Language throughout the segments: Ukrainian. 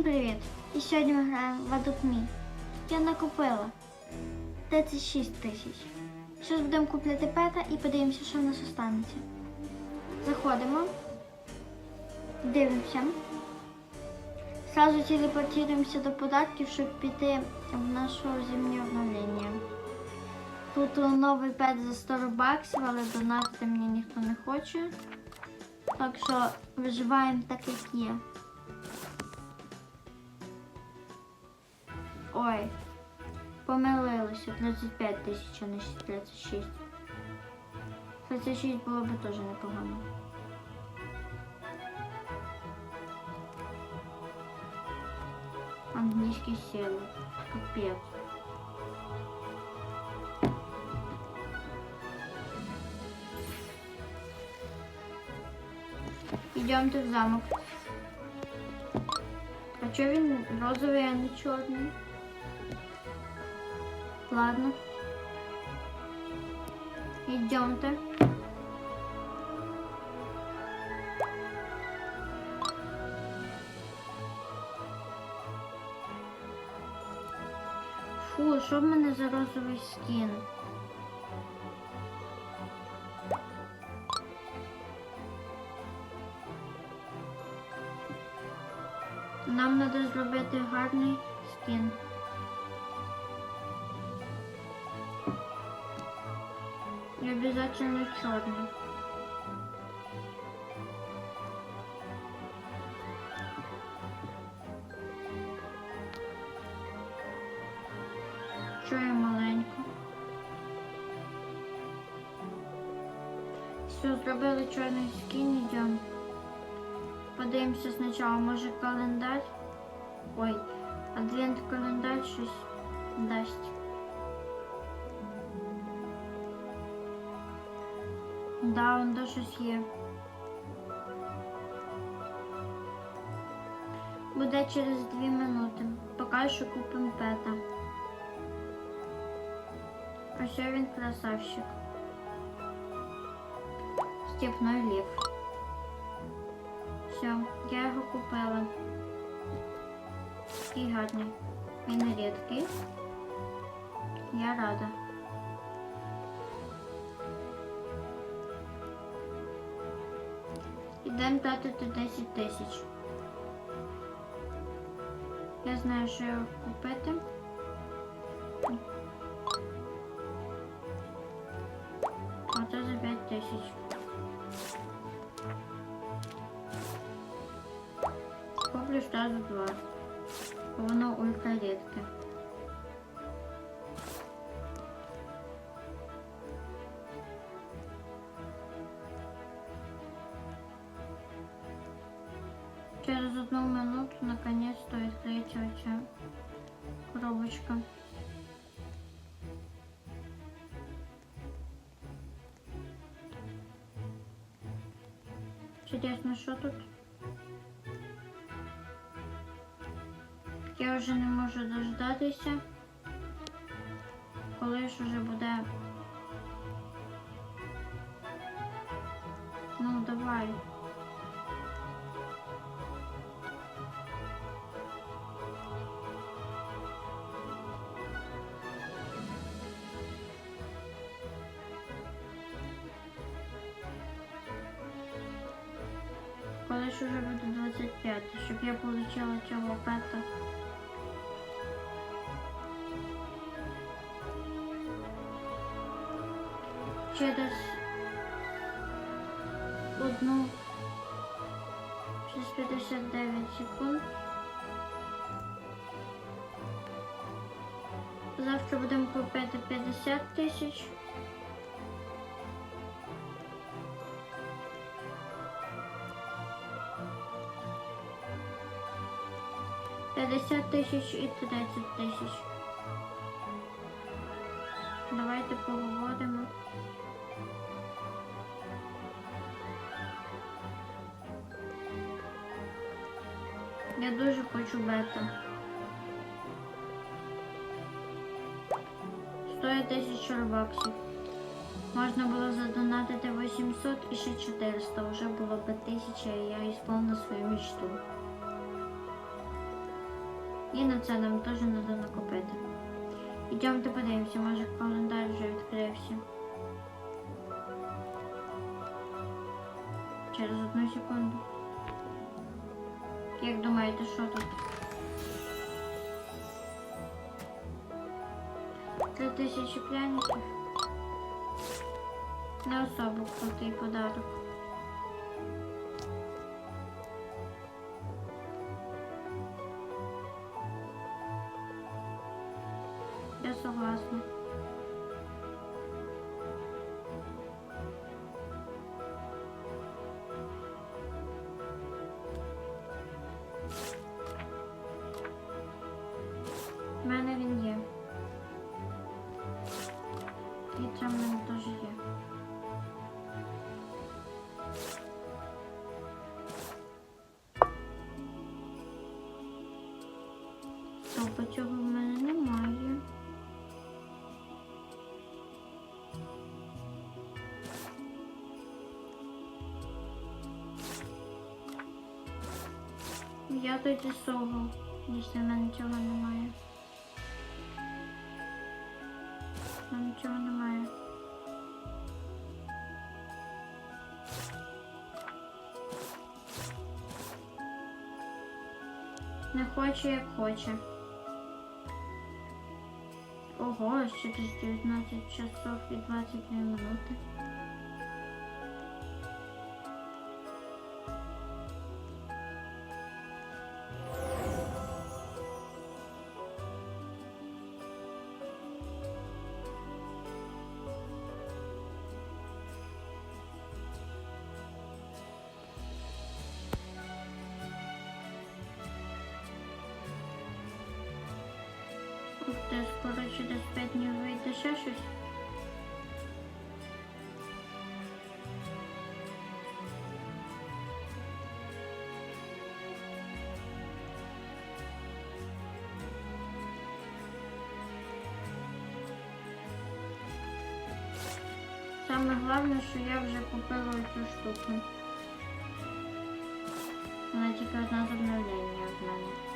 Всім привіт! І сьогодні ми граємо в Me. Я накупила 36 тисяч. Зараз будемо купляти пета і подивимося, що в нас останеться. Заходимо, дивимося. Зразу телепортуємося до податків, щоб піти в наше зимнє обновлення. Тут новий пет за 100 баксів, але донатити мені ніхто не хоче. Так що виживаємо так, як є. Ой, помилилися. 35 тисяч, а не 36. 36 було б теж непогано. Англійський сили. Капець. Идемте в замок. А чё він розовий, а не чорний? Ладно. Идемте. Фу, що в мене за розовий скін? Нам треба зробити гарний скін. Обязательно черный. Я маленько? Все, зробили чорний скін, йдемо. Подивимося спочатку, може календар. Ой, адвент календар щось дасть. Да, он да щось є. Буде через дві минути. Поки що купимо пета. А ще він красавчик. Степной лев. Все, я його купила. Такий гарний. Він рідкий. Я рада. Ідемо тратити 10 тисяч. Я знаю, що його купити. Через одну минуту наконец-то открытие оця коробочка. Чудесно, що тут? Я вже не можу дождатися, коли ж уже буде. Ну, давай. Коли ж уже буде 25, щоб я отримала цього пета. Через одну через 59 секунд. Завтра будемо купити 50 тисяч. Тисяч і тридцять тисяч. Давайте поговоримо. Я дуже хочу бета. Стоїть тисячу баксів. Можна було задонатити 800 і ще 400. Вже було б 1000, і я ісполнила свою мечту. І на це нам теж треба накопити. Ідемте подивимося, може календар вже відкрився. Через одну секунду. Як думаєте, що тут? Три тисячі пряників. Не особо крутий подарок. Мене він є. І це в мене теж є. Стопа цього в мене немає. Я тоді сову, якщо в мене цього немає. В нічого немає. Не хоче, як хоче. Ого, через 19 часов і 22 минути. Ти, скоро через 5 днів вийде ще щось. Саме головне, що я вже купила цю штуку. Вона тільки одна з обновлення в мене.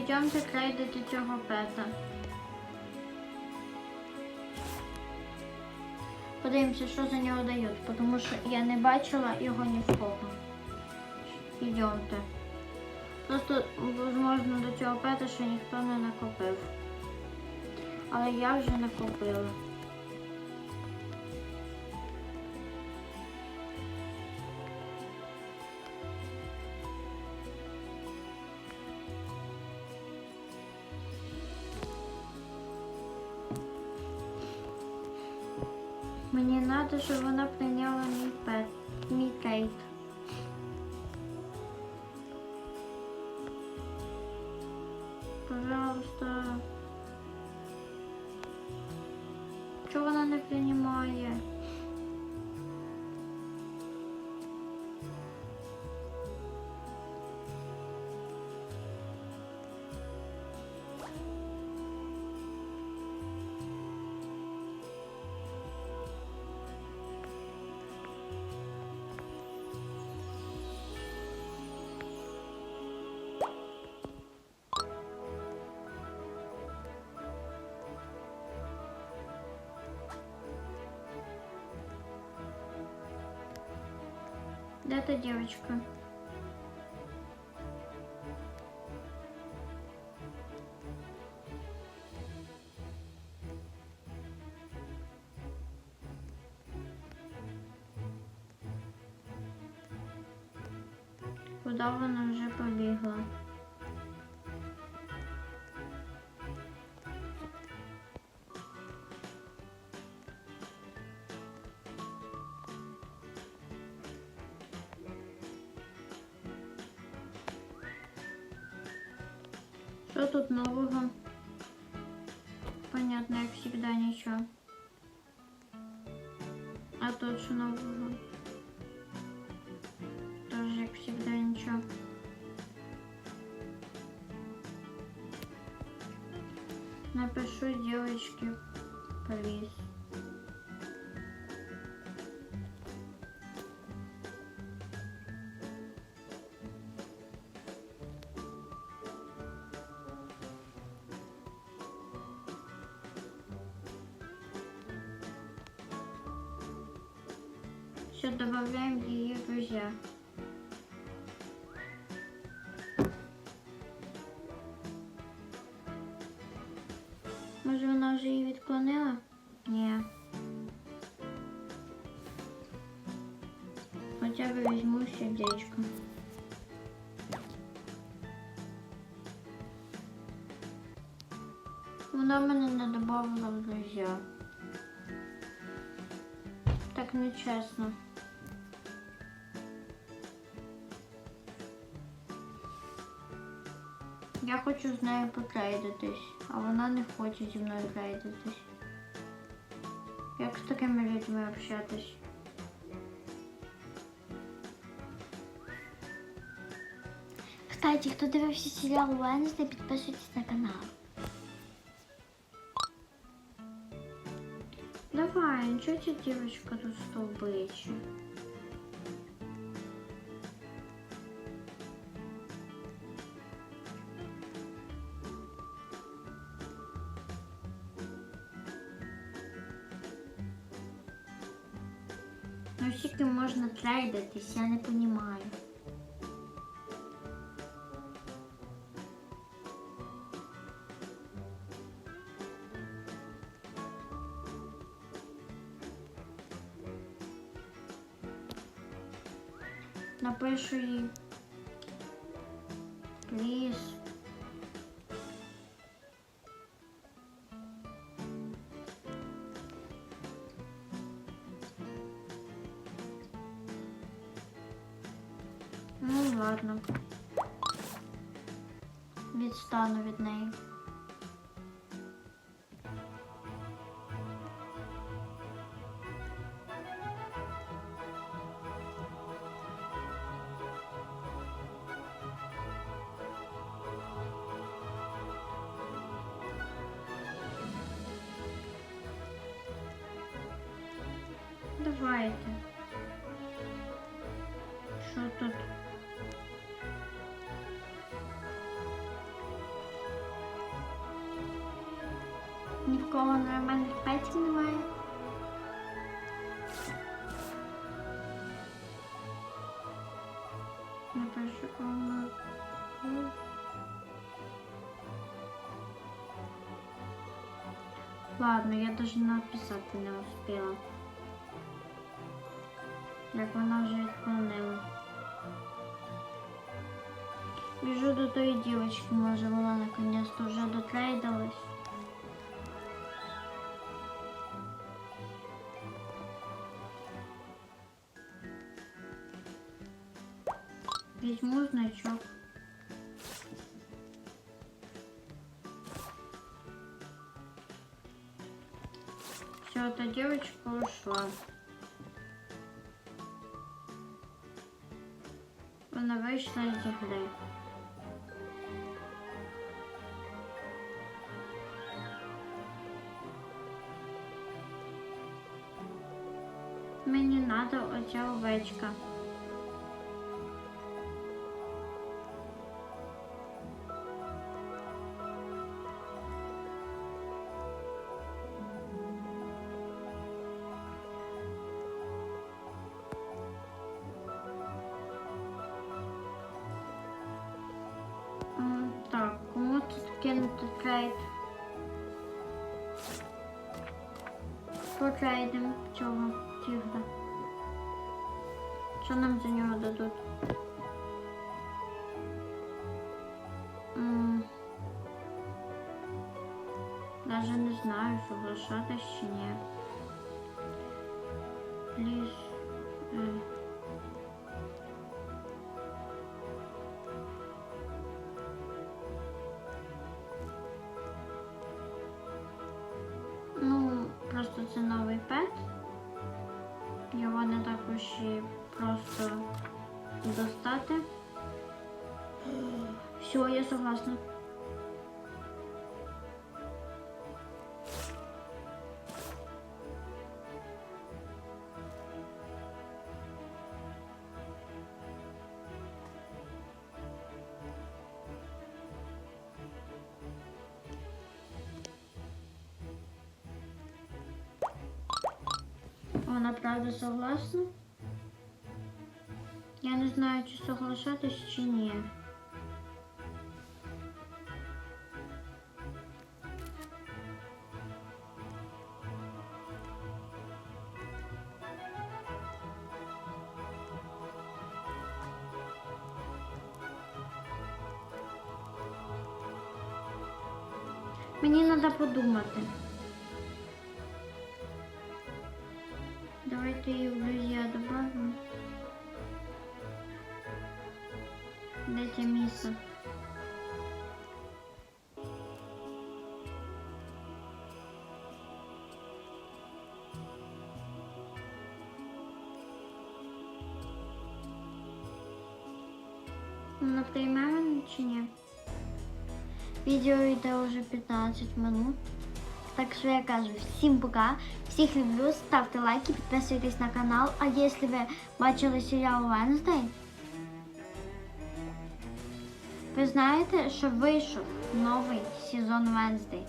Йдемте крейдити цього пета. Подивимося, що за нього дають, тому що я не бачила його ні в кого. Йдемте. Просто, можливо, до цього пета ще ніхто не накопив. Але я вже накопила. Мені що вона прийняла мій пет, Да, эта девочка. Куда она уже побігла? Тут нового? Понятно, як завжди нічого. А тут що нового? Тоже як завжди нічого. Напишу девочке плиз. Вона вже її відклонила? Ні. Хоча б візьму сердечко. Вона мене не додавала в друзі. Так нечесно. Я хочу з нею потрейдитись, а вона не хоче зі мною трейдитись. Як з такими людьми общатись? Кстати, хто дивився серіал Уенсдей, підписуйтесь на канал. Давай, нічого ця дівчинка тут стовбичі. Ну скільки можна трейдитись, я не розумію. Напишу їй. Ладно. Відстану від неї. Давайте. Що тут? Ні в кого нормальних петів немає. Я пишу кому. Ладно, я даже написати не успіла. Як вона вже відклонила. Біжу до тої дівчинки, може вона наконец-то вже дотрейдалась. Значок. Все, эта девочка ушла. Вона вийшла з гри. Мені треба оця овечка. Кинути трейд? Потрейдимо цього тігра. Що нам за нього дадуть? Даже не знаю, соглашатись чи ні. Пліз. Це новий пет. Його не також і просто достати. Все, я согласна. Вона правда согласна? Я не знаю, чи соглашатись, чи ні. Давайте її в друзья добавим. Місце? Вона прийме мене чи ні? Відео йде вже 15 минут. Так що я кажу всім пока. Всіх люблю, ставте лайки, підписуйтесь на канал. А якщо ви бачили серіал Wednesday, ви знаєте, що вийшов новий сезон Wednesday.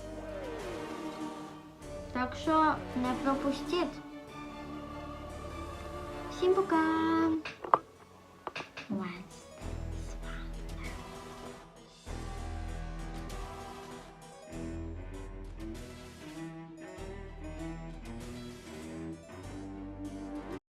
Так що не пропустіть. Всім пока! Wednesday.